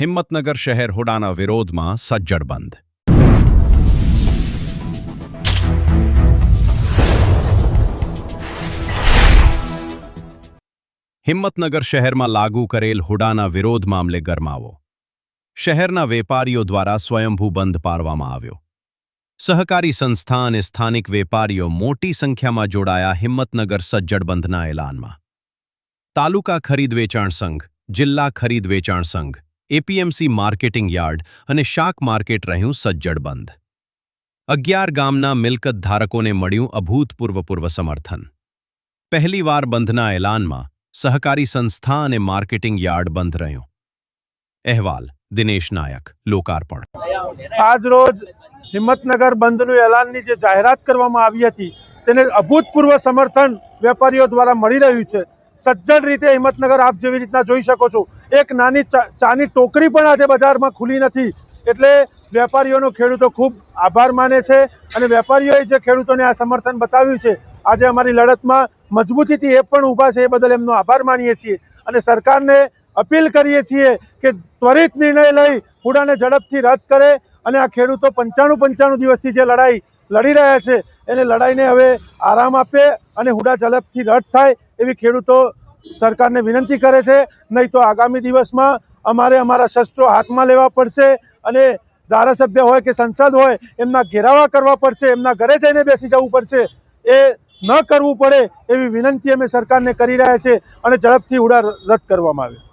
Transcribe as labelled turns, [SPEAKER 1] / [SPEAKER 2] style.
[SPEAKER 1] હિંમતનગર શહેર હુડાના વિરોધમાં સજ્જડ બંધ. હિંમતનગર શહેરમાં લાગુ કરેલ હુડાના વિરોધ મામલે ગરમાવો. શહેરના વેપારીઓ દ્વારા સ્વયંભૂ બંધ પાડવામાં આવ્યો. સહકારી સંસ્થા અને સ્થાનિક વેપારીઓ મોટી સંખ્યામાં જોડાયા હિંમતનગર સજ્જડ બંધના એલાનમાં. તાલુકા ખરીદ વેચાણ સંઘ, જિલ્લા ખરીદ વેચાણ સંઘ એપીએમસી માર્કેટિંગ યાર્ડ અને શાક માર્કેટ રહ્યું સજ્જડ બંધ. અગિયાર ગામના મિલકત ધારકોને મળ્યું અભૂતપૂર્વ પૂર્વ સમર્થન પહેલીવાર બંધના એલાનમાં સહકારી સંસ્થા અને માર્કેટિંગ યાર્ડ બંધ રહ્યું. અહેવાલ, દિનેશ નાયક, લોકાર્પણ.
[SPEAKER 2] આજરોજ હિંમતનગર બંધનું એલાનની જે જાહેરાત કરવામાં આવી હતી, તેને અભૂતપૂર્વ સમર્થન વેપારીઓ દ્વારા મળી રહ્યું છે. સજ્જડ રીતે હિંમતનગર આપ જેવી રીતના જોઈ શકો છો. એક નાની ચાની ટોકરી પણ આજે બજારમાં ખુલી નથી. એટલે વેપારીઓનો ખેડૂતો ખૂબ આભાર માને છે અને વેપારીઓએ જે ખેડૂતોને આ સમર્થન બતાવ્યું છે, આજે અમારી લડતમાં મજબૂતીથી એ પણ ઊભા છે એ બદલ એમનો આભાર માનીએ છીએ. અને સરકારને અપીલ કરીએ છીએ કે ત્વરિત નિર્ણય લઈ હુડાને ઝડપથી રદ કરે અને આ ખેડૂતો પંચાણું પંચાણું દિવસથી જે લડાઈ લડી રહ્યા છે. એને લડાઈને હવે આરામ આપે અને હુડા ઝડપથી રદ થાય એવી ખેડૂતો સરકારને વિનંતી કરે છે. નહીં તો આગામી દિવસમાં અમારે અમારા શસ્ત્રો હાથમાં લેવા પડશે અને ધારાસભ્ય હોય કે સંસદ હોય, એમના ઘેરાવા કરવા પડશે, એમના ઘરે જઈને બેસી જવું પડશે. એ ન કરવું પડે એવી વિનંતી અમે સરકારને કરી રહ્યા છે અને ઝડપથી હુડા રદ કરવામાં આવે.